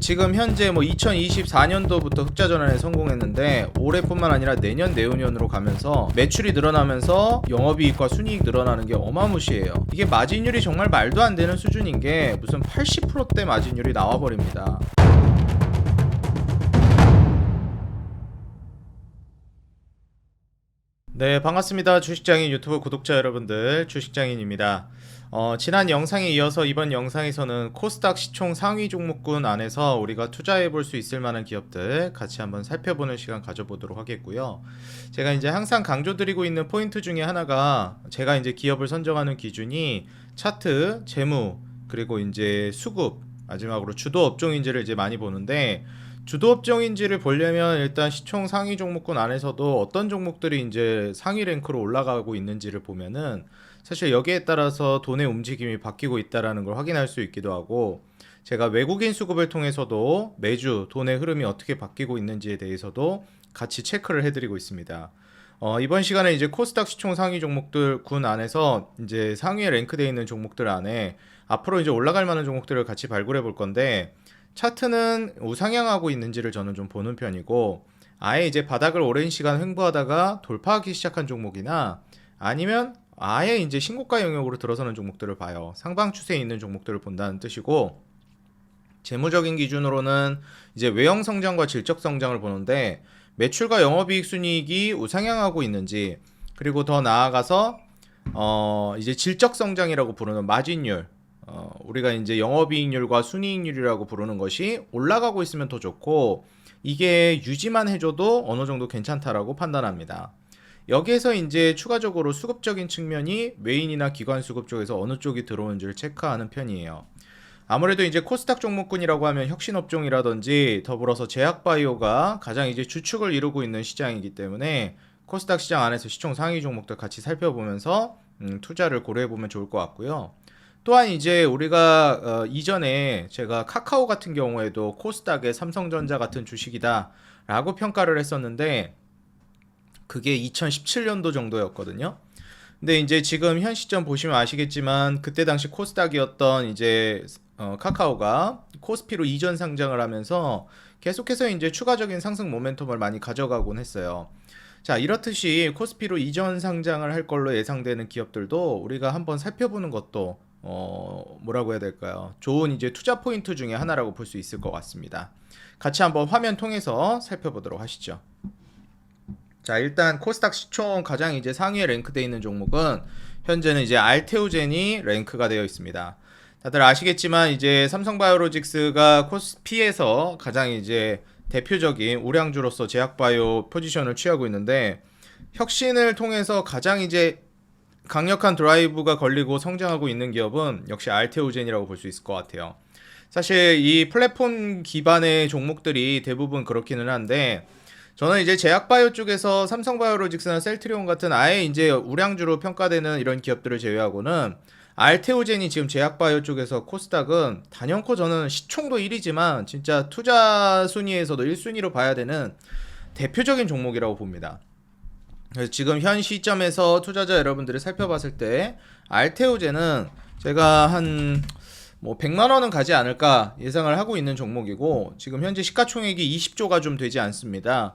지금 현재 뭐 2024년도부터 흑자 전환에 성공했는데 올해뿐만 아니라 내년 내후년으로 가면서 매출이 늘어나면서 영업이익과 순이익 늘어나는 게 어마무시해요. 이게 마진율이 정말 말도 안 되는 수준인 게 무슨 80%대 마진율이 나와 버립니다. 네, 반갑습니다. 주식장인 유튜브 구독자 여러분들, 주식장인입니다. 어, 지난 영상에 이어서 이번 영상에서는 코스닥 시총 상위 종목군 안에서 우리가 투자해 볼 수 있을 만한 기업들 같이 한번 살펴보는 시간 가져보도록 하겠고요. 제가 이제 항상 강조드리고 있는 포인트 중에 하나가 제가 이제 기업을 선정하는 기준이 차트, 재무, 그리고 이제 수급, 마지막으로 주도 업종인지를 이제 많이 보는데 주도 업종인지를 보려면 일단 시총 상위 종목군 안에서도 어떤 종목들이 이제 상위 랭크로 올라가고 있는지를 보면은 사실 여기에 따라서 돈의 움직임이 바뀌고 있다라는 걸 확인할 수 있기도 하고 제가 외국인 수급을 통해서도 매주 돈의 흐름이 어떻게 바뀌고 있는지에 대해서도 같이 체크를 해드리고 있습니다. 어, 이번 시간에 이제 코스닥 시총 상위 종목들 군 안에서 이제 상위에 랭크되어 있는 종목들 안에 앞으로 이제 올라갈 만한 종목들을 같이 발굴해 볼 건데 차트는 우상향하고 있는지를 저는 좀 보는 편이고 아예 이제 바닥을 오랜 시간 횡보하다가 돌파하기 시작한 종목이나 아니면 아예 이제 신고가 영역으로 들어서는 종목들을 봐요. 상방 추세에 있는 종목들을 본다는 뜻이고 재무적인 기준으로는 이제 외형 성장과 질적 성장을 보는데 매출과 영업이익 순이익이 우상향하고 있는지 그리고 더 나아가서 어 이제 질적 성장이라고 부르는 마진율 어, 우리가 이제 영업이익률과 순이익률이라고 부르는 것이 올라가고 있으면 더 좋고 이게 유지만 해줘도 어느 정도 괜찮다라고 판단합니다. 여기에서 이제 추가적으로 수급적인 측면이 메인이나 기관 수급 쪽에서 어느 쪽이 들어오는지를 체크하는 편이에요. 아무래도 이제 코스닥 종목군이라고 하면 혁신업종이라든지 더불어서 제약바이오가 가장 이제 주축을 이루고 있는 시장이기 때문에 코스닥 시장 안에서 시총 상위 종목들 같이 살펴보면서 음, 투자를 고려해 보면 좋을 것 같고요. 또한 이제 우리가 어, 이전에 제가 카카오 같은 경우에도 코스닥의 삼성전자 같은 주식이다 라고 평가를 했었는데 그게 2017년도 정도였거든요. 근데 이제 지금 현 시점 보시면 아시겠지만 그때 당시 코스닥이었던 이제 어, 카카오가 코스피로 이전 상장을 하면서 계속해서 이제 추가적인 상승 모멘텀을 많이 가져가곤 했어요. 자, 이렇듯이 코스피로 이전 상장을 할 걸로 예상되는 기업들도 우리가 한번 살펴보는 것도 어, 뭐라고 해야 될까요? 좋은 이제 투자 포인트 중에 하나라고 볼 수 있을 것 같습니다. 같이 한번 화면 통해서 살펴보도록 하시죠. 자, 일단 코스닥 시총 가장 이제 상위에 랭크되어 있는 종목은 현재는 이제 알테오젠이 랭크가 되어 있습니다. 다들 아시겠지만 이제 삼성바이오로직스가 코스피에서 가장 이제 대표적인 우량주로서 제약바이오 포지션을 취하고 있는데 혁신을 통해서 가장 이제 강력한 드라이브가 걸리고 성장하고 있는 기업은 역시 알테오젠이라고 볼 수 있을 것 같아요. 사실 이 플랫폼 기반의 종목들이 대부분 그렇기는 한데 저는 이제 제약바이오 쪽에서 삼성바이오로직스나 셀트리온 같은 아예 이제 우량주로 평가되는 이런 기업들을 제외하고는 알테오젠이 지금 제약바이오 쪽에서 코스닥은 단연코 저는 시총도 1위지만 진짜 투자 순위에서도 1순위로 봐야 되는 대표적인 종목이라고 봅니다. 그래서 지금 현 시점에서 투자자 여러분들이 살펴봤을 때 알테오제는 제가 한 뭐 100만 원은 가지 않을까 예상을 하고 있는 종목이고 지금 현재 시가총액이 20조가 좀 되지 않습니다.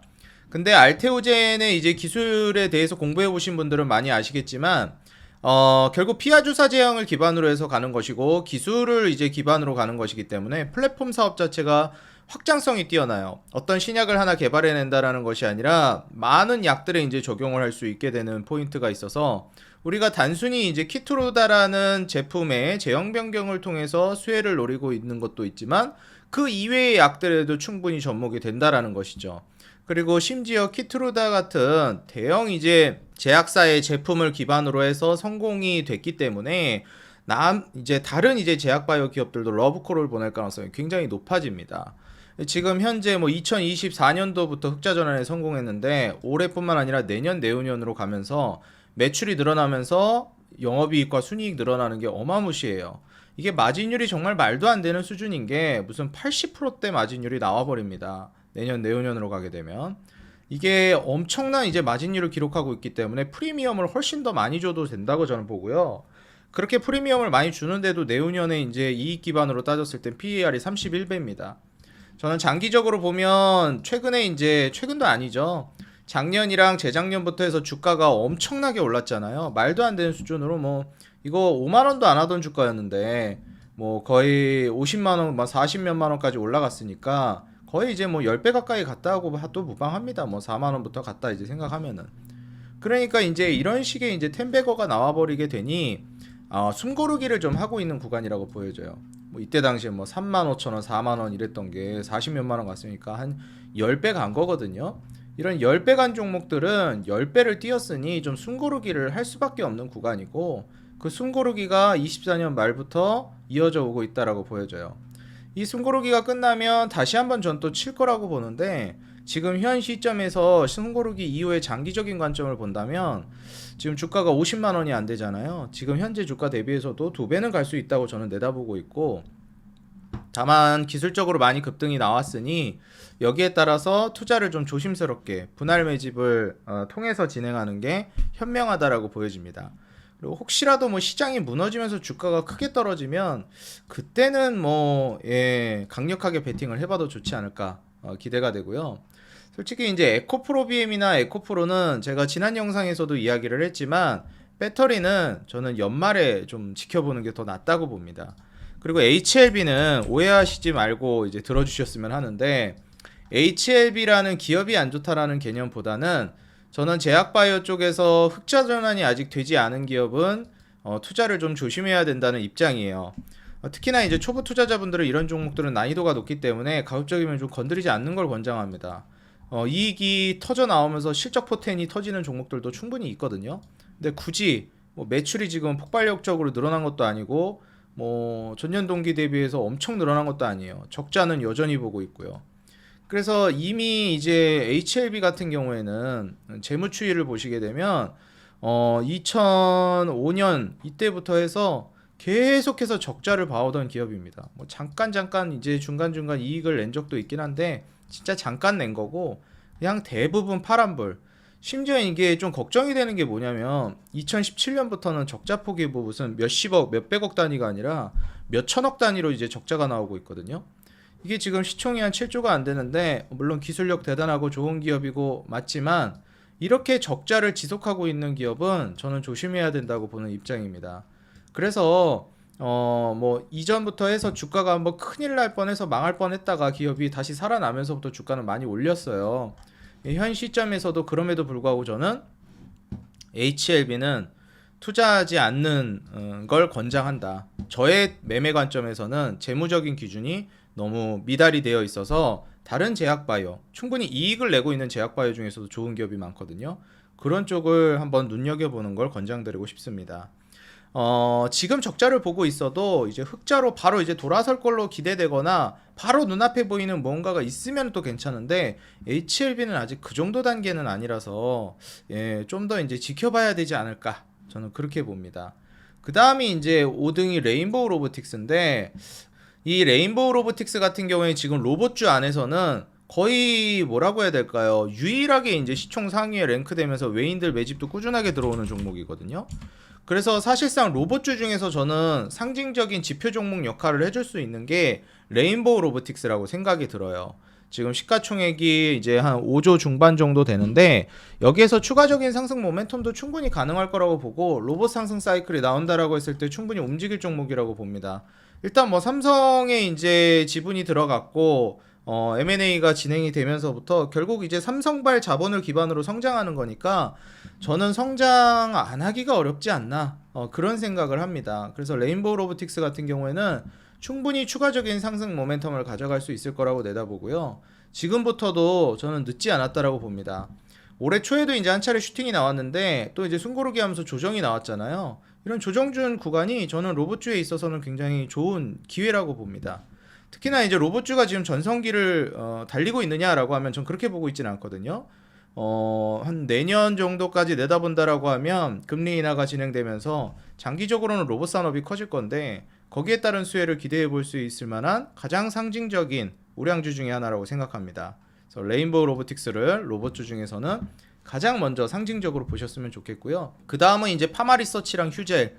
근데 알테오젠의 이제 기술에 대해서 공부해 보신 분들은 많이 아시겠지만 어, 결국 피하 주사 제형을 기반으로 해서 가는 것이고 기술을 이제 기반으로 가는 것이기 때문에 플랫폼 사업 자체가 확장성이 뛰어나요. 어떤 신약을 하나 개발해낸다라는 것이 아니라 많은 약들에 이제 적용을 할 수 있게 되는 포인트가 있어서 우리가 단순히 이제 키트로다라는 제품의 제형 변경을 통해서 수혜를 노리고 있는 것도 있지만 그 이외의 약들에도 충분히 접목이 된다라는 것이죠. 그리고 심지어 키트로다 같은 대형 이제 제약사의 제품을 기반으로 해서 성공이 됐기 때문에 남 이제 다른 이제 제약바이오 기업들도 러브콜을 보낼 가능성이 굉장히 높아집니다. 지금 현재 뭐 2024년도부터 흑자 전환에 성공했는데 올해뿐만 아니라 내년 내후년으로 가면서 매출이 늘어나면서 영업이익과 순이익 늘어나는 게 어마무시해요. 이게 마진율이 정말 말도 안 되는 수준인 게 무슨 80%대 마진율이 나와 버립니다. 내년 내후년으로 가게 되면 이게 엄청난 이제 마진율을 기록하고 있기 때문에 프리미엄을 훨씬 더 많이 줘도 된다고 저는 보고요. 그렇게 프리미엄을 많이 주는데도 내후년에 이제 이익 기반으로 따졌을 때 PER이 31배입니다. 저는 장기적으로 보면 최근에 이제 최근도 아니죠. 작년이랑 재작년부터 해서 주가가 엄청나게 올랐잖아요. 말도 안 되는 수준으로 뭐 이거 5만 원도 안 하던 주가였는데 뭐 거의 50만 원, 막 40몇만 원까지 올라갔으니까 거의 이제 뭐 10배 가까이 갔다고 또 무방합니다. 뭐 4만 원부터 갔다 이제 생각하면은 그러니까 이제 이런 식의 이제 텐베거가 나와버리게 되니 어, 숨고르기를 좀 하고 있는 구간이라고 보여져요. 뭐 이때 당시에 뭐 3만 5천 원, 4만 원 이랬던 게 40몇만 원 갔으니까 한 10배 간 거거든요. 이런 10배 간 종목들은 10배를 뛰었으니 좀 숨고르기를 할 수밖에 없는 구간이고 그 숨고르기가 24년 말부터 이어져 오고 있다라고 보여져요. 이 숨고르기가 끝나면 다시 한번 전또 칠 거라고 보는데 지금 현 시점에서 숨고르기 이후의 장기적인 관점을 본다면 지금 주가가 50만 원이 안 되잖아요. 지금 현재 주가 대비해서도 두 배는 갈 수 있다고 저는 내다보고 있고 다만 기술적으로 많이 급등이 나왔으니 여기에 따라서 투자를 좀 조심스럽게 분할 매집을 어, 통해서 진행하는 게 현명하다라고 보여집니다. 그리고 혹시라도 뭐 시장이 무너지면서 주가가 크게 떨어지면 그때는 뭐 예, 강력하게 베팅을 해봐도 좋지 않을까 어, 기대가 되고요. 솔직히 이제 에코프로 BM이나 에코프로는 제가 지난 영상에서도 이야기를 했지만 배터리는 저는 연말에 좀 지켜보는 게 더 낫다고 봅니다. 그리고 HLB는 오해하시지 말고 이제 들어주셨으면 하는데 HLB라는 기업이 안 좋다라는 개념보다는 저는 제약바이오 쪽에서 흑자 전환이 아직 되지 않은 기업은 어, 투자를 좀 조심해야 된다는 입장이에요. 어, 특히나 이제 초보 투자자분들은 이런 종목들은 난이도가 높기 때문에 가급적이면 좀 건드리지 않는 걸 권장합니다. 어, 이익이 터져 나오면서 실적 포텐이 터지는 종목들도 충분히 있거든요. 근데 굳이 뭐 매출이 지금 폭발력적으로 늘어난 것도 아니고 뭐 전년 동기 대비해서 엄청 늘어난 것도 아니에요. 적자는 여전히 보고 있고요. 그래서 이미 이제 HLB 같은 경우에는 재무 추이를 보시게 되면 어 2005년 이때부터 해서 계속해서 적자를 봐오던 기업입니다. 뭐 잠깐 잠깐 이제 중간 중간 이익을 낸 적도 있긴 한데 진짜 잠깐 낸 거고 그냥 대부분 파란불. 심지어 이게 좀 걱정이 되는 게 뭐냐면 2017년부터는 적자 폭이 뭐 무슨 몇십억, 몇백억 단위가 아니라 몇천억 단위로 이제 적자가 나오고 있거든요. 이게 지금 시총이 한 7조가 안 되는데 물론 기술력 대단하고 좋은 기업이고 맞지만 이렇게 적자를 지속하고 있는 기업은 저는 조심해야 된다고 보는 입장입니다. 그래서 어 뭐 이전부터 해서 주가가 한번 큰일 날 뻔해서 망할 뻔했다가 기업이 다시 살아나면서부터 주가는 많이 올렸어요. 현 시점에서도 그럼에도 불구하고 저는 HLB는 투자하지 않는 어, 걸 권장한다. 저의 매매 관점에서는 재무적인 기준이 너무 미달이 되어 있어서 다른 제약바이오, 충분히 이익을 내고 있는 제약바이오 중에서도 좋은 기업이 많거든요. 그런 쪽을 한번 눈여겨보는 걸 권장드리고 싶습니다. 어, 지금 적자를 보고 있어도 이제 흑자로 바로 이제 돌아설 걸로 기대되거나 바로 눈앞에 보이는 뭔가가 있으면 또 괜찮은데 HLB는 아직 그 정도 단계는 아니라서 예, 좀 더 이제 지켜봐야 되지 않을까 저는 그렇게 봅니다. 그 다음이 이제 5등이 레인보우 로보틱스인데 이 레인보우 로보틱스 같은 경우에 지금 로봇주 안에서는 거의 뭐라고 해야 될까요? 유일하게 이제 시총 상위에 랭크되면서 외인들 매집도 꾸준하게 들어오는 종목이거든요. 그래서 사실상 로봇주 중에서 저는 상징적인 지표 종목 역할을 해줄 수 있는 게 레인보우 로보틱스라고 생각이 들어요. 지금 시가총액이 이제 한 5조 중반 정도 되는데 여기에서 추가적인 상승 모멘텀도 충분히 가능할 거라고 보고 로봇 상승 사이클이 나온다라고 했을 때 충분히 움직일 종목이라고 봅니다. 일단 뭐 삼성에 이제 지분이 들어갔고 어, M&A가 진행이 되면서부터 결국 이제 삼성발 자본을 기반으로 성장하는 거니까 저는 성장 안 하기가 어렵지 않나 어, 그런 생각을 합니다. 그래서 레인보우 로보틱스 같은 경우에는 충분히 추가적인 상승 모멘텀을 가져갈 수 있을 거라고 내다보고요. 지금부터도 저는 늦지 않았다라고 봅니다. 올해 초에도 이제 한 차례 슈팅이 나왔는데 또 이제 숨고르기 하면서 조정이 나왔잖아요. 이런 조정준 구간이 저는 로봇주에 있어서는 굉장히 좋은 기회라고 봅니다. 특히나 이제 로봇주가 지금 전성기를 어, 달리고 있느냐라고 하면 전 그렇게 보고 있지는 않거든요. 어, 한 내년 정도까지 내다본다라고 하면 금리 인하가 진행되면서 장기적으로는 로봇 산업이 커질 건데 거기에 따른 수혜를 기대해 볼 수 있을 만한 가장 상징적인 우량주 중의 하나라고 생각합니다. 그래서 레인보우 로보틱스를 로봇주 중에서는 가장 먼저 상징적으로 보셨으면 좋겠고요. 그 다음은 이제 파마 리서치랑 휴젤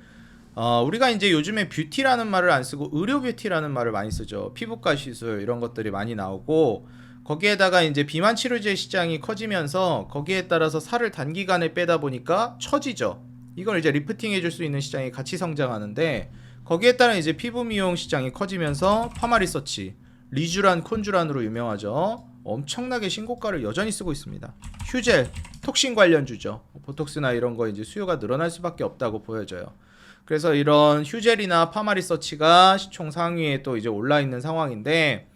어, 우리가 이제 요즘에 뷰티라는 말을 안 쓰고 의료 뷰티라는 말을 많이 쓰죠. 피부과 시술 이런 것들이 많이 나오고 거기에다가 이제 비만 치료제 시장이 커지면서 거기에 따라서 살을 단기간에 빼다 보니까 처지죠. 이걸 이제 리프팅 해줄 수 있는 시장이 같이 성장하는데 거기에 따라 이제 피부 미용 시장이 커지면서 파마 리서치, 리쥬란 콘쥬란으로 유명하죠. 엄청나게 신고가를 여전히 쓰고 있습니다. 휴젤, 톡신 관련주죠. 보톡스나 이런 거 이제 수요가 늘어날 수밖에 없다고 보여져요. 그래서 이런 휴젤이나 파마리서치가 시총 상위에 또 이제 올라 있는 상황인데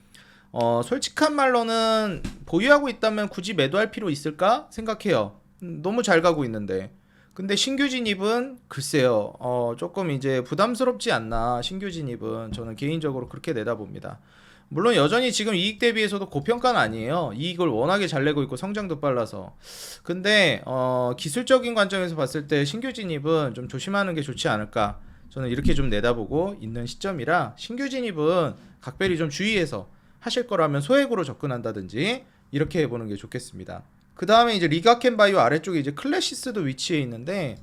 어, 솔직한 말로는 보유하고 있다면 굳이 매도할 필요 있을까 생각해요. 음, 너무 잘 가고 있는데. 근데 신규 진입은 글쎄요. 어, 조금 이제 부담스럽지 않나. 신규 진입은 저는 개인적으로 그렇게 내다봅니다. 물론 여전히 지금 이익 대비해서도 고평가는 아니에요. 이익을 워낙에 잘 내고 있고 성장도 빨라서. 근데 어, 기술적인 관점에서 봤을 때 신규 진입은 좀 조심하는 게 좋지 않을까. 저는 이렇게 좀 내다보고 있는 시점이라 신규 진입은 각별히 좀 주의해서 하실 거라면 소액으로 접근한다든지 이렇게 해보는 게 좋겠습니다. 그 다음에 이제 리가켄 바이오 아래쪽에 이제 클래시스도 위치해 있는데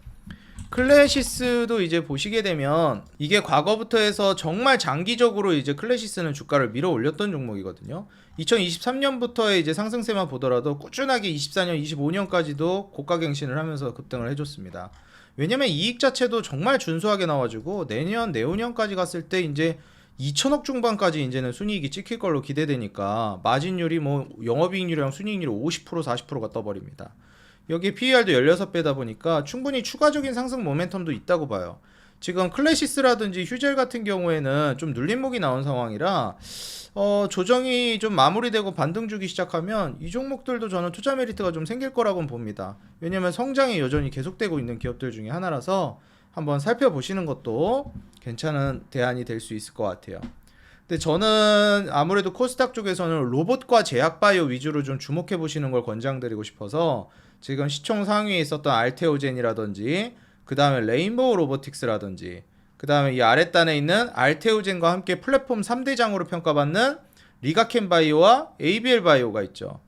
클래시스도 이제 보시게 되면 이게 과거부터 해서 정말 장기적으로 이제 클래시스는 주가를 밀어 올렸던 종목이거든요. 2023년부터의 이제 상승세만 보더라도 꾸준하게 24년, 25년까지도 고가 갱신을 하면서 급등을 해줬습니다. 왜냐면 이익 자체도 정말 준수하게 나와주고 내년, 내후년까지 갔을 때 이제 2천억 중반까지 이제는 순이익이 찍힐 걸로 기대되니까 마진율이 뭐 영업이익률이랑 순이익률이 50% 40%가 떠버립니다. 여기 PER도 16배다 보니까 충분히 추가적인 상승 모멘텀도 있다고 봐요. 지금 클래시스라든지 휴젤 같은 경우에는 좀 눌림목이 나온 상황이라 어, 조정이 좀 마무리되고 반등 주기 시작하면 이 종목들도 저는 투자 메리트가 좀 생길 거라고 봅니다. 왜냐면 성장이 여전히 계속되고 있는 기업들 중에 하나라서 한번 살펴보시는 것도 괜찮은 대안이 될 수 있을 것 같아요. 근데 저는 아무래도 코스닥 쪽에서는 로봇과 제약바이오 위주로 좀 주목해 보시는 걸 권장드리고 싶어서 지금 시총 상위에 있었던 알테오젠이라든지 그 다음에 레인보우 로보틱스라든지 그 다음에 이 아랫단에 있는 알테오젠과 함께 플랫폼 3대장으로 평가받는 리가켄 바이오와 ABL 바이오가 있죠.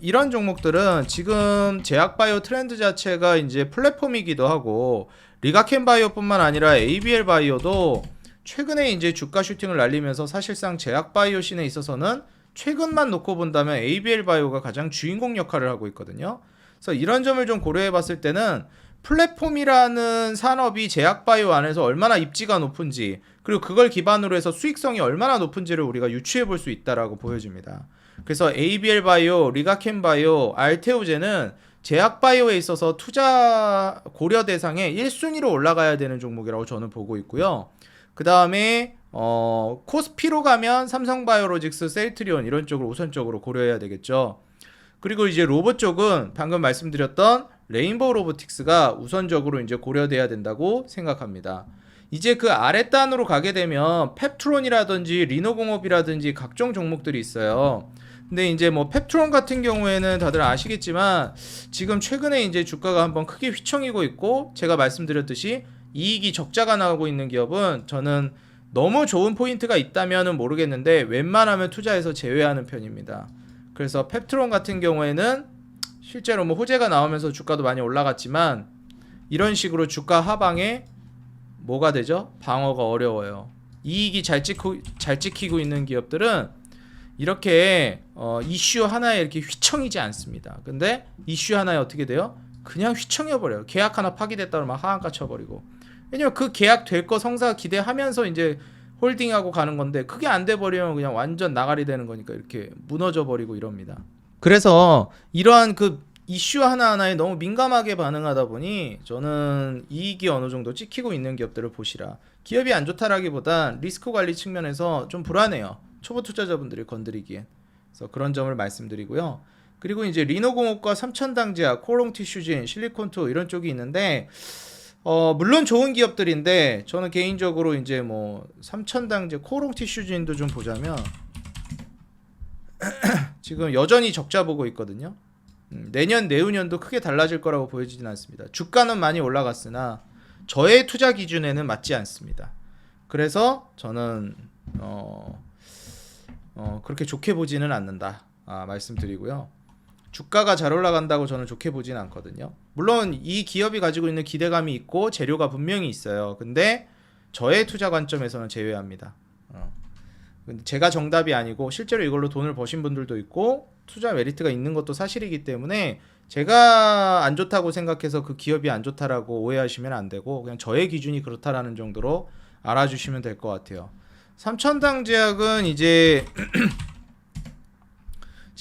이런 종목들은 지금 제약바이오 트렌드 자체가 이제 플랫폼이기도 하고 리가켄 바이오뿐만 아니라 ABL 바이오도 최근에 이제 주가 슈팅을 날리면서 사실상 제약바이오 씬에 있어서는 최근만 놓고 본다면 ABL 바이오가 가장 주인공 역할을 하고 있거든요. 그래서 이런 점을 좀 고려해 봤을 때는 플랫폼이라는 산업이 제약바이오 안에서 얼마나 입지가 높은지 그리고 그걸 기반으로 해서 수익성이 얼마나 높은지를 우리가 유추해 볼 수 있다라고 보여집니다. 그래서 ABL 바이오, 리가켄 바이오, 알테오제는 제약 바이오에 있어서 투자 고려 대상에 1순위로 올라가야 되는 종목이라고 저는 보고 있고요. 그 다음에 어, 코스피로 가면 삼성바이오로직스, 셀트리온 이런 쪽을 우선적으로 고려해야 되겠죠. 그리고 이제 로봇 쪽은 방금 말씀드렸던 레인보우 로보틱스가 우선적으로 이제 고려돼야 된다고 생각합니다. 이제 그 아랫단으로 가게 되면 펩트론이라든지 리노공업이라든지 각종 종목들이 있어요. 근데 이제 뭐 펩트론 같은 경우에는 다들 아시겠지만 지금 최근에 이제 주가가 한번 크게 휘청이고 있고 제가 말씀드렸듯이 이익이 적자가 나오고 있는 기업은 저는 너무 좋은 포인트가 있다면은 모르겠는데 웬만하면 투자해서 제외하는 편입니다. 그래서 펩트론 같은 경우에는 실제로 뭐 호재가 나오면서 주가도 많이 올라갔지만 이런 식으로 주가 하방에 뭐가 되죠? 방어가 어려워요. 이익이 잘 찍고 잘 찍히고 있는 기업들은 이렇게 어, 이슈 하나에 이렇게 휘청이지 않습니다. 근데 이슈 하나에 어떻게 돼요? 그냥 휘청여 버려요. 계약 하나 파기됐다 그러면 하한가 쳐버리고. 왜냐면 그 계약 될 거 성사 기대하면서 이제 홀딩하고 가는 건데 그게 안 돼 버리면 그냥 완전 나가리 되는 거니까 이렇게 무너져 버리고 이럽니다. 그래서 이러한 그 이슈 하나하나에 너무 민감하게 반응하다 보니 저는 이익이 어느 정도 찍히고 있는 기업들을 보시라. 기업이 안 좋다라기보단 리스크 관리 측면에서 좀 불안해요. 초보 투자자분들이 건드리기엔. 그래서 그런 점을 말씀드리고요. 그리고 이제 리노공업과 삼천당제약, 코롱티슈진, 실리콘투 이런 쪽이 있는데 어 물론 좋은 기업들인데 저는 개인적으로 이제 뭐 삼천당제, 코롱 티슈진도 좀 보자면 지금 여전히 적자 보고 있거든요. 음, 내년 내후년도 크게 달라질 거라고 보여지진 않습니다. 주가는 많이 올라갔으나 저의 투자 기준에는 맞지 않습니다. 그래서 저는 어, 어 그렇게 좋게 보지는 않는다. 아, 말씀드리고요. 주가가 잘 올라간다고 저는 좋게 보지는 않거든요. 물론 이 기업이 가지고 있는 기대감이 있고 재료가 분명히 있어요. 근데 저의 투자 관점에서는 제외합니다. 어. 제가 정답이 아니고 실제로 이걸로 돈을 버신 분들도 있고 투자 메리트가 있는 것도 사실이기 때문에 제가 안 좋다고 생각해서 그 기업이 안 좋다라고 오해하시면 안 되고 그냥 저의 기준이 그렇다라는 정도로 알아주시면 될 것 같아요. 삼천당 제약은 이제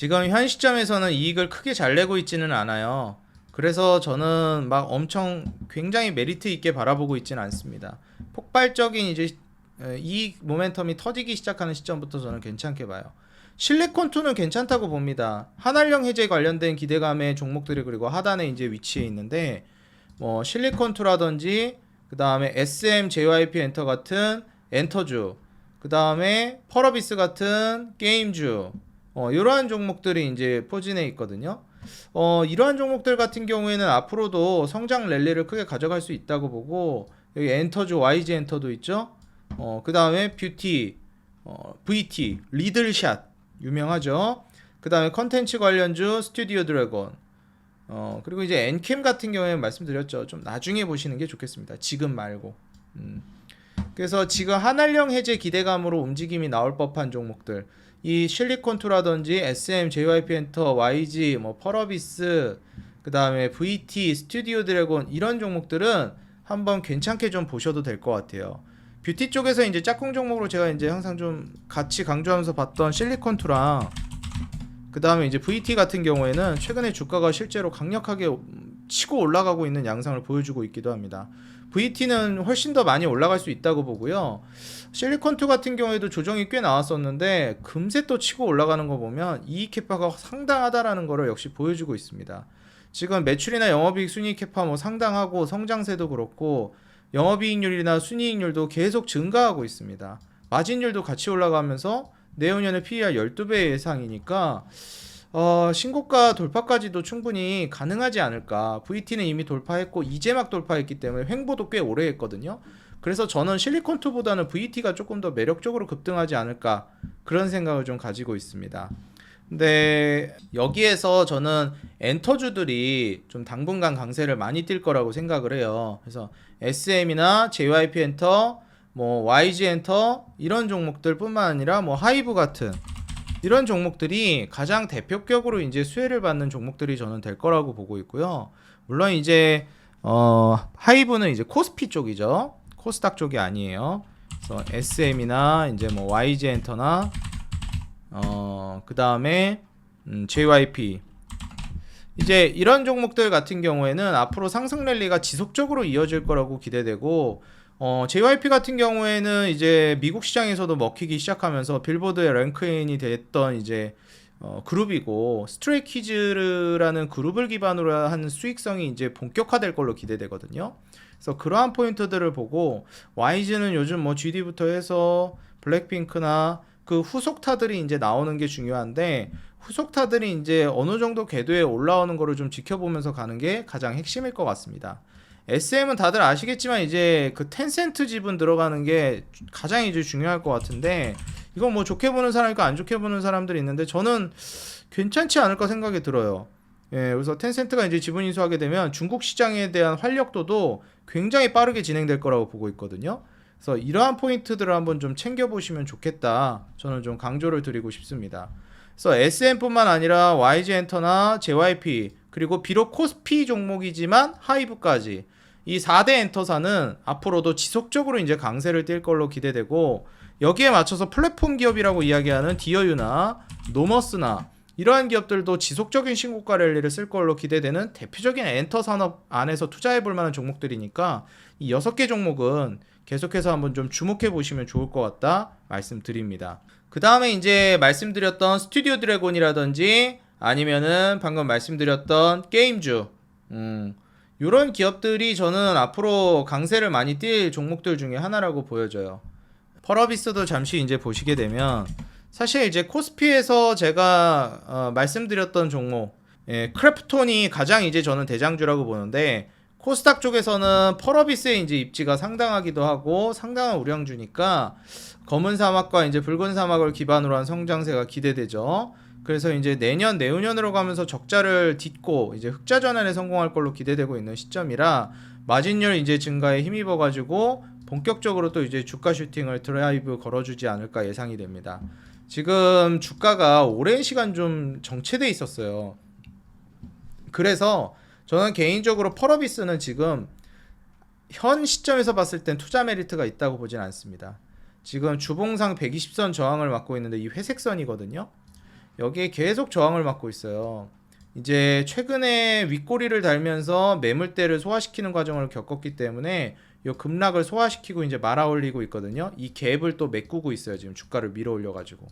지금 현 시점에서는 이익을 크게 잘 내고 있지는 않아요. 그래서 저는 막 엄청 굉장히 메리트 있게 바라보고 있지는 않습니다. 폭발적인 이제 에, 이익 모멘텀이 터지기 시작하는 시점부터 저는 괜찮게 봐요. 실리콘2는 괜찮다고 봅니다. 한알령 해제 관련된 기대감의 종목들이 그리고 하단에 이제 위치해 있는데 뭐 실리콘2라든지 그 다음에 SM, JYP 엔터 같은 엔터주 그 다음에 펄어비스 같은 게임주 어, 이러한 종목들이 이제 포진해 있거든요. 어, 이러한 종목들 같은 경우에는 앞으로도 성장 랠리를 크게 가져갈 수 있다고 보고 여기 엔터주 YG 엔터도 있죠. 어, 그 다음에 뷰티, 어, VT, 리들샷 유명하죠. 그 다음에 컨텐츠 관련주 스튜디오 드래곤. 어, 그리고 이제 엔캠 같은 경우에는 말씀드렸죠. 좀 나중에 보시는 게 좋겠습니다. 지금 말고. 음. 그래서 지금 한알령 해제 기대감으로 움직임이 나올 법한 종목들. 이 실리콘투라든지 SM, JYP 엔터, YG, 뭐 펄어비스, 그 다음에 VT, 스튜디오 드래곤 이런 종목들은 한번 괜찮게 좀 보셔도 될 것 같아요. 뷰티 쪽에서 이제 짝꿍 종목으로 제가 이제 항상 좀 같이 강조하면서 봤던 실리콘투랑 그 다음에 이제 VT 같은 경우에는 최근에 주가가 실제로 강력하게 치고 올라가고 있는 양상을 보여주고 있기도 합니다. VT는 훨씬 더 많이 올라갈 수 있다고 보고요. 실리콘2 같은 경우에도 조정이 꽤 나왔었는데 금세 또 치고 올라가는 거 보면 이익 캐파가 상당하다라는 거를 역시 보여주고 있습니다. 지금 매출이나 영업이익 순이익 캐파 뭐 상당하고 성장세도 그렇고 영업이익률이나 순이익률도 계속 증가하고 있습니다. 마진율도 같이 올라가면서 내후년에 PER 12배 예상이니까 어, 신고가 돌파까지도 충분히 가능하지 않을까. VT는 이미 돌파했고 이제 막 돌파했기 때문에 횡보도 꽤 오래 했거든요. 그래서 저는 실리콘2보다는 VT가 조금 더 매력적으로 급등하지 않을까 그런 생각을 좀 가지고 있습니다. 근데 여기에서 저는 엔터주들이 좀 당분간 강세를 많이 띌 거라고 생각을 해요. 그래서 SM이나 JYP 엔터, 뭐 YG 엔터 이런 종목들뿐만 아니라 뭐 하이브 같은 이런 종목들이 가장 대표격으로 이제 수혜를 받는 종목들이 저는 될 거라고 보고 있고요. 물론 이제 어 하이브는 이제 코스피 쪽이죠. 코스닥 쪽이 아니에요. 그래서 SM이나 이제 뭐 YG 엔터나 어 그다음에 음, JYP 이제 이런 종목들 같은 경우에는 앞으로 상승 랠리가 지속적으로 이어질 거라고 기대되고 어, JYP 같은 경우에는 이제 미국 시장에서도 먹히기 시작하면서 빌보드에 랭크인이 됐던 이제 어, 그룹이고 스트레이 키즈라는 그룹을 기반으로 한 수익성이 이제 본격화될 걸로 기대되거든요. 그래서 그러한 포인트들을 보고 YG는 요즘 뭐 GD부터 해서 블랙핑크나 그 후속타들이 이제 나오는 게 중요한데 후속타들이 이제 어느 정도 궤도에 올라오는 거를 좀 지켜보면서 가는 게 가장 핵심일 것 같습니다. SM은 다들 아시겠지만 이제 그 텐센트 지분 들어가는 게 가장 이제 중요할 것 같은데 이건 뭐 좋게 보는 사람 있고 안 좋게 보는 사람들이 있는데 저는 괜찮지 않을까 생각이 들어요. 예, 그래서 텐센트가 이제 지분 인수하게 되면 중국 시장에 대한 활력도도 굉장히 빠르게 진행될 거라고 보고 있거든요. 그래서 이러한 포인트들을 한번 좀 챙겨보시면 좋겠다. 저는 좀 강조를 드리고 싶습니다. 그래서 SM뿐만 아니라 YG 엔터나 JYP 그리고 비록 코스피 종목이지만 하이브까지 이 4대 엔터사는 앞으로도 지속적으로 이제 강세를 띌 걸로 기대되고 여기에 맞춰서 플랫폼 기업이라고 이야기하는 디어유나 노머스나 이러한 기업들도 지속적인 신고가 랠리를 쓸 걸로 기대되는 대표적인 엔터 산업 안에서 투자해 볼 만한 종목들이니까 이 6개 종목은 계속해서 한번 좀 주목해 보시면 좋을 것 같다 말씀드립니다. 그 다음에 이제 말씀드렸던 스튜디오 드래곤이라든지 아니면은 방금 말씀드렸던 게임주, 음, 이런 기업들이 저는 앞으로 강세를 많이 띌 종목들 중에 하나라고 보여져요. 펄어비스도 잠시 이제 보시게 되면 사실 이제 코스피에서 제가 어, 말씀드렸던 종목, 예, 크래프톤이 가장 이제 저는 대장주라고 보는데 코스닥 쪽에서는 펄어비스의 이제 입지가 상당하기도 하고 상당한 우량주니까 검은 사막과 이제 붉은 사막을 기반으로 한 성장세가 기대되죠. 그래서 이제 내년 내후년으로 가면서 적자를 딛고 이제 흑자 전환에 성공할 걸로 기대되고 있는 시점이라 마진율 이제 증가에 힘입어 가지고 본격적으로 또 이제 주가 슈팅을 드라이브 걸어주지 않을까 예상이 됩니다. 지금 주가가 오랜 시간 좀 정체돼 있었어요. 그래서 저는 개인적으로 펄어비스는 지금 현 시점에서 봤을 땐 투자 메리트가 있다고 보진 않습니다. 지금 주봉상 120선 저항을 맞고 있는데 이 회색선이거든요. 여기에 계속 저항을 맞고 있어요. 이제 최근에 윗꼬리를 달면서 매물대를 소화시키는 과정을 겪었기 때문에 이 급락을 소화시키고 이제 말아 올리고 있거든요. 이 갭을 또 메꾸고 있어요. 지금 주가를 밀어 올려 가지고.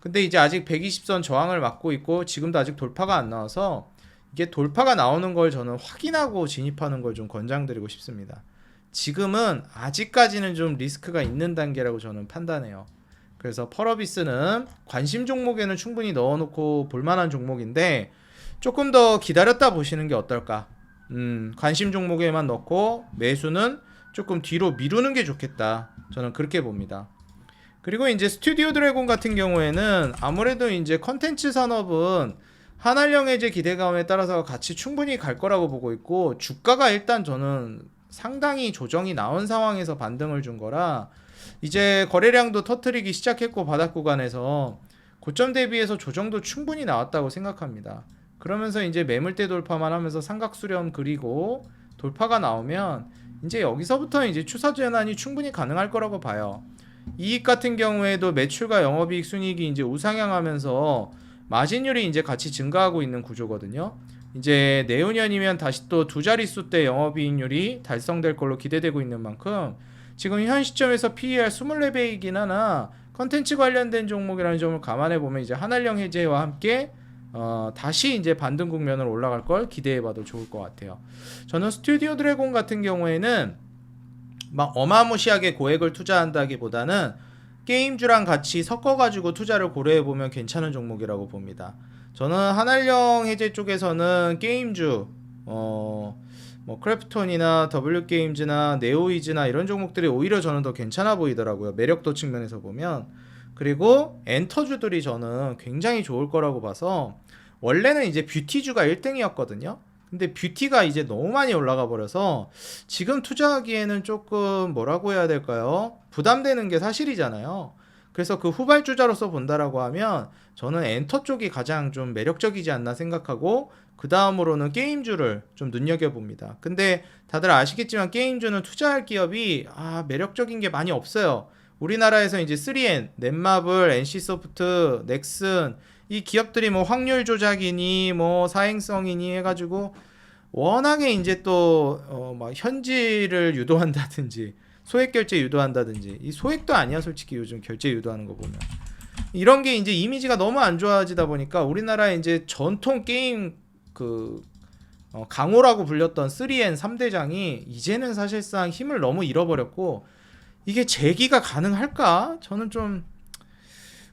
근데 이제 아직 120선 저항을 맞고 있고 지금도 아직 돌파가 안 나와서 이게 돌파가 나오는 걸 저는 확인하고 진입하는 걸 좀 권장드리고 싶습니다. 지금은 아직까지는 좀 리스크가 있는 단계라고 저는 판단해요. 그래서 펄어비스는 관심 종목에는 충분히 넣어놓고 볼만한 종목인데 조금 더 기다렸다 보시는 게 어떨까? 음, 관심 종목에만 넣고 매수는 조금 뒤로 미루는 게 좋겠다. 저는 그렇게 봅니다. 그리고 이제 스튜디오 드래곤 같은 경우에는 아무래도 이제 컨텐츠 산업은 한알령 해제 기대감에 따라서 같이 충분히 갈 거라고 보고 있고 주가가 일단 저는 상당히 조정이 나온 상황에서 반등을 준 거라 이제 거래량도 터트리기 시작했고 바닥 구간에서 고점 대비해서 조정도 충분히 나왔다고 생각합니다. 그러면서 이제 매물대 돌파만 하면서 삼각 수렴 그리고 돌파가 나오면 이제 여기서부터 이제 추사 전환이 충분히 가능할 거라고 봐요. 이익 같은 경우에도 매출과 영업이익 순이익이 이제 우상향하면서 마진율이 이제 같이 증가하고 있는 구조거든요. 이제 내후년이면 다시 또 두 자릿수 대 영업이익률이 달성될 걸로 기대되고 있는 만큼 지금 현 시점에서 PER 24배이긴 하나 컨텐츠 관련된 종목이라는 점을 감안해 보면 이제 한알령 해제와 함께 어, 다시 이제 반등 국면으로 올라갈 걸 기대해 봐도 좋을 것 같아요. 저는 스튜디오 드래곤 같은 경우에는 막 어마무시하게 고액을 투자한다기보다는 게임주랑 같이 섞어가지고 투자를 고려해 보면 괜찮은 종목이라고 봅니다. 저는 한알령 해제 쪽에서는 게임주 어. 뭐 크래프톤이나 W 게임즈나 네오이즈나 이런 종목들이 오히려 저는 더 괜찮아 보이더라고요. 매력도 측면에서 보면 그리고 엔터주들이 저는 굉장히 좋을 거라고 봐서 원래는 이제 뷰티주가 1등이었거든요. 근데 뷰티가 이제 너무 많이 올라가 버려서 지금 투자하기에는 조금 뭐라고 해야 될까요? 부담되는 게 사실이잖아요. 그래서 그 후발주자로서 본다라고 하면 저는 엔터 쪽이 가장 좀 매력적이지 않나 생각하고 그 다음으로는 게임주를 좀 눈여겨봅니다. 근데 다들 아시겠지만 게임주는 투자할 기업이 아, 매력적인 게 많이 없어요. 우리나라에서 이제 3N, 넷마블, NC소프트, 넥슨 이 기업들이 뭐 확률 조작이니 뭐 사행성이니 해가지고 워낙에 이제 또어막 현지를 유도한다든지 소액 결제 유도한다든지 이 소액도 아니야 솔직히 요즘 결제 유도하는 거 보면 이런 게 이제 이미지가 너무 안 좋아지다 보니까 우리나라에 이제 전통 게임 그 어, 강호라고 불렸던 3N 3대장이 이제는 사실상 힘을 너무 잃어버렸고 이게 재기가 가능할까? 저는 좀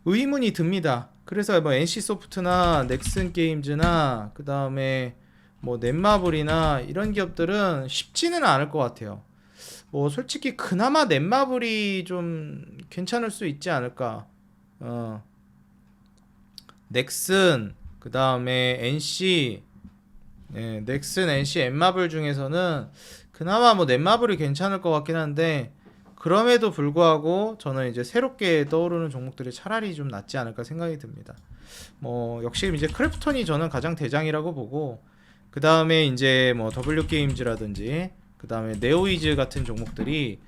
의문이 듭니다. 그래서 뭐 NC 소프트나 넥슨 게임즈나 그 다음에 뭐 넷마블이나 이런 기업들은 쉽지는 않을 것 같아요. 뭐 솔직히 그나마 넷마블이 좀 괜찮을 수 있지 않을까. 어. 넥슨 그 다음에 NC 네, 넥슨, NC, 엠마블 중에서는 그나마 뭐 넷마블이 괜찮을 것 같긴 한데 그럼에도 불구하고 저는 이제 새롭게 떠오르는 종목들이 차라리 좀 낫지 않을까 생각이 듭니다. 뭐 역시 이제 크래프톤이 저는 가장 대장이라고 보고 그 다음에 이제 뭐 W 게임즈라든지 그 다음에 네오이즈 같은 종목들이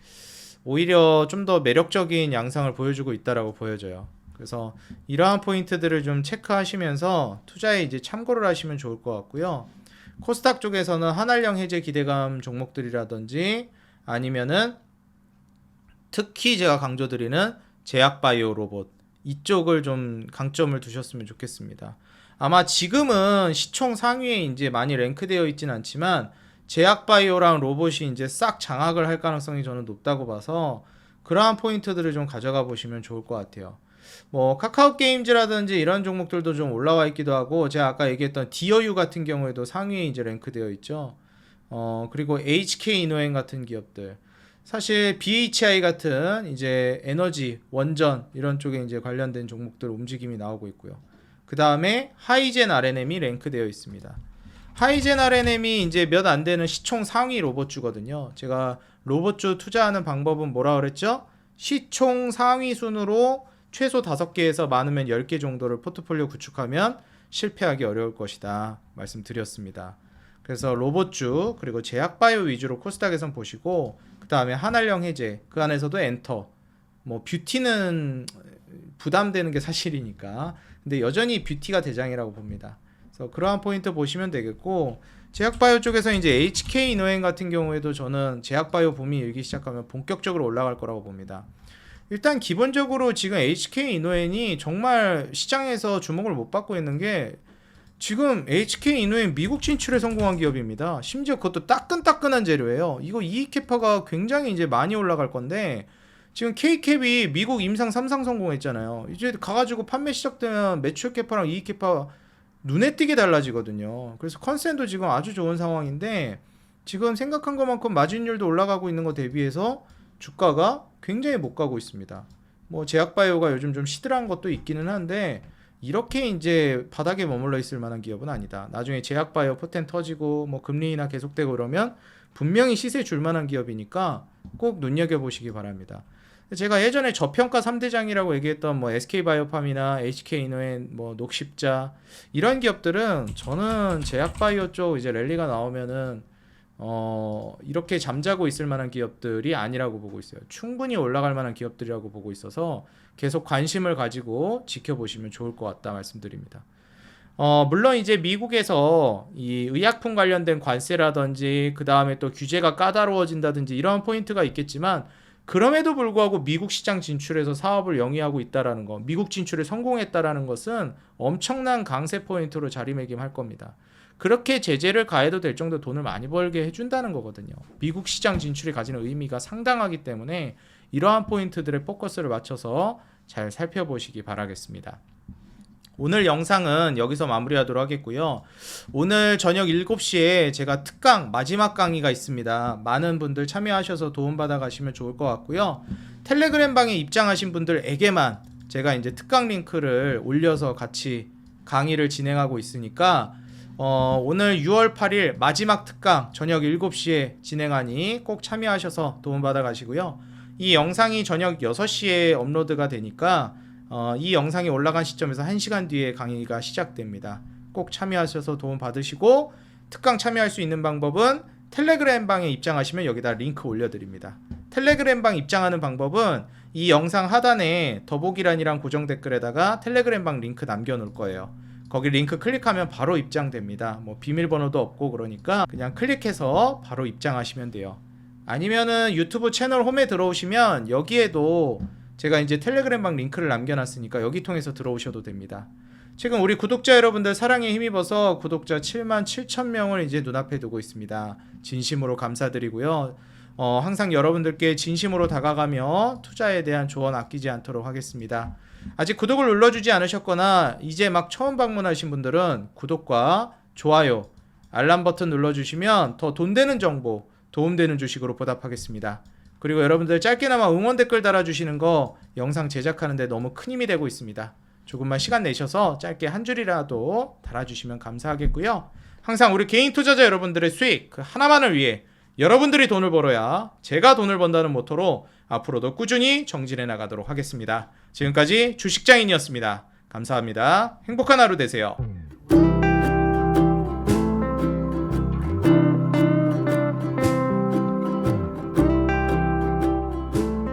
오히려 좀 더 매력적인 양상을 보여주고 있다라고 보여져요. 그래서 이러한 포인트들을 좀 체크하시면서 투자에 이제 참고를 하시면 좋을 것 같고요. 코스닥 쪽에서는 한알령 해제 기대감 종목들이라든지 아니면은 특히 제가 강조드리는 제약바이오 로봇 이쪽을 좀 강점을 두셨으면 좋겠습니다. 아마 지금은 시총 상위에 이제 많이 랭크되어 있진 않지만 제약바이오랑 로봇이 이제 싹 장악을 할 가능성이 저는 높다고 봐서 그러한 포인트들을 좀 가져가 보시면 좋을 것 같아요. 뭐 카카오 게임즈라든지 이런 종목들도 좀 올라와 있기도 하고 제가 아까 얘기했던 디어유 같은 경우에도 상위에 이제 랭크되어 있죠. 어 그리고 HK 이노행 같은 기업들 사실 BHI 같은 이제 에너지 원전 이런 쪽에 이제 관련된 종목들 움직임이 나오고 있고요. 그 다음에 하이젠 RNM이 랭크되어 있습니다. 하이젠 RNM이 이제 몇 안 되는 시총 상위 로봇주거든요. 제가 로봇주 투자하는 방법은 뭐라 그랬죠? 시총 상위 순으로 최소 5개에서 많으면 10개 정도를 포트폴리오 구축하면 실패하기 어려울 것이다. 말씀드렸습니다. 그래서 로봇주 그리고 제약바이오 위주로 코스닥에선 보시고 그 다음에 한알령 해제 그 안에서도 엔터 뭐 뷰티는 부담되는 게 사실이니까 근데 여전히 뷰티가 대장이라고 봅니다. 그래서 그러한 포인트 보시면 되겠고 제약바이오 쪽에서 이제 HK 이노행 같은 경우에도 저는 제약바이오 붐이 일기 시작하면 본격적으로 올라갈 거라고 봅니다. 일단 기본적으로 지금 HK 이노엔이 정말 시장에서 주목을 못 받고 있는 게 지금 HK 이노엔 미국 진출에 성공한 기업입니다. 심지어 그것도 따끈따끈한 재료예요. 이거 이익 캐파가 굉장히 이제 많이 올라갈 건데 지금 K캡이 미국 임상 3상 성공했잖아요. 이제 가가지고 판매 시작되면 매출 캐파랑 이익 캐파 눈에 띄게 달라지거든요. 그래서 컨센도 지금 아주 좋은 상황인데 지금 생각한 것만큼 마진율도 올라가고 있는 거 대비해서 주가가 굉장히 못 가고 있습니다. 뭐 제약바이오가 요즘 좀 시들한 것도 있기는 한데 이렇게 이제 바닥에 머물러 있을 만한 기업은 아니다. 나중에 제약바이오 포텐 터지고 뭐 금리 인하 계속되고 그러면 분명히 시세 줄 만한 기업이니까 꼭 눈여겨 보시기 바랍니다. 제가 예전에 저평가 3대장이라고 얘기했던 뭐 SK바이오팜이나 HK이노엔 뭐 녹십자 이런 기업들은 저는 제약바이오 쪽 이제 랠리가 나오면은 어 이렇게 잠자고 있을 만한 기업들이 아니라고 보고 있어요. 충분히 올라갈 만한 기업들이라고 보고 있어서 계속 관심을 가지고 지켜보시면 좋을 것 같다 말씀드립니다. 어 물론 이제 미국에서 이 의약품 관련된 관세라든지 그 다음에 또 규제가 까다로워진다든지 이런 포인트가 있겠지만 그럼에도 불구하고 미국 시장 진출해서 사업을 영위하고 있다라는 거, 미국 진출에 성공했다라는 것은 엄청난 강세 포인트로 자리매김할 겁니다. 그렇게 제재를 가해도 될 정도 돈을 많이 벌게 해준다는 거거든요. 미국 시장 진출이 가지는 의미가 상당하기 때문에 이러한 포인트들의 포커스를 맞춰서 잘 살펴보시기 바라겠습니다. 오늘 영상은 여기서 마무리하도록 하겠고요. 오늘 저녁 7시에 제가 특강 마지막 강의가 있습니다. 많은 분들 참여하셔서 도움받아 가시면 좋을 것 같고요. 텔레그램 방에 입장하신 분들에게만 제가 이제 특강 링크를 올려서 같이 강의를 진행하고 있으니까 어, 오늘 6월 8일 마지막 특강 저녁 7시에 진행하니 꼭 참여하셔서 도움받아 가시고요. 이 영상이 저녁 6시에 업로드가 되니까 어, 이 영상이 올라간 시점에서 1시간 뒤에 강의가 시작됩니다. 꼭 참여하셔서 도움 받으시고 특강 참여할 수 있는 방법은 텔레그램 방에 입장하시면 여기다 링크 올려드립니다. 텔레그램 방 입장하는 방법은 이 영상 하단에 더보기란이랑 고정 댓글에다가 텔레그램 방 링크 남겨놓을 거예요. 거기 링크 클릭하면 바로 입장됩니다. 뭐 비밀번호도 없고 그러니까 그냥 클릭해서 바로 입장하시면 돼요. 아니면은 유튜브 채널 홈에 들어오시면 여기에도 제가 이제 텔레그램 방 링크를 남겨놨으니까 여기 통해서 들어오셔도 됩니다. 지금 우리 구독자 여러분들 사랑에 힘입어서 구독자 7만 7천 명을 이제 눈앞에 두고 있습니다. 진심으로 감사드리고요. 어, 항상 여러분들께 진심으로 다가가며 투자에 대한 조언 아끼지 않도록 하겠습니다. 아직 구독을 눌러주지 않으셨거나 이제 막 처음 방문하신 분들은 구독과 좋아요, 알람 버튼 눌러주시면 더 돈 되는 정보, 도움되는 주식으로 보답하겠습니다. 그리고 여러분들 짧게나마 응원 댓글 달아주시는 거 영상 제작하는데 너무 큰 힘이 되고 있습니다. 조금만 시간 내셔서 짧게 한 줄이라도 달아주시면 감사하겠고요. 항상 우리 개인 투자자 여러분들의 수익 그 하나만을 위해 여러분들이 돈을 벌어야 제가 돈을 번다는 모토로 앞으로도 꾸준히 정진해 나가도록 하겠습니다. 지금까지 주식장인이었습니다. 감사합니다. 행복한 하루 되세요.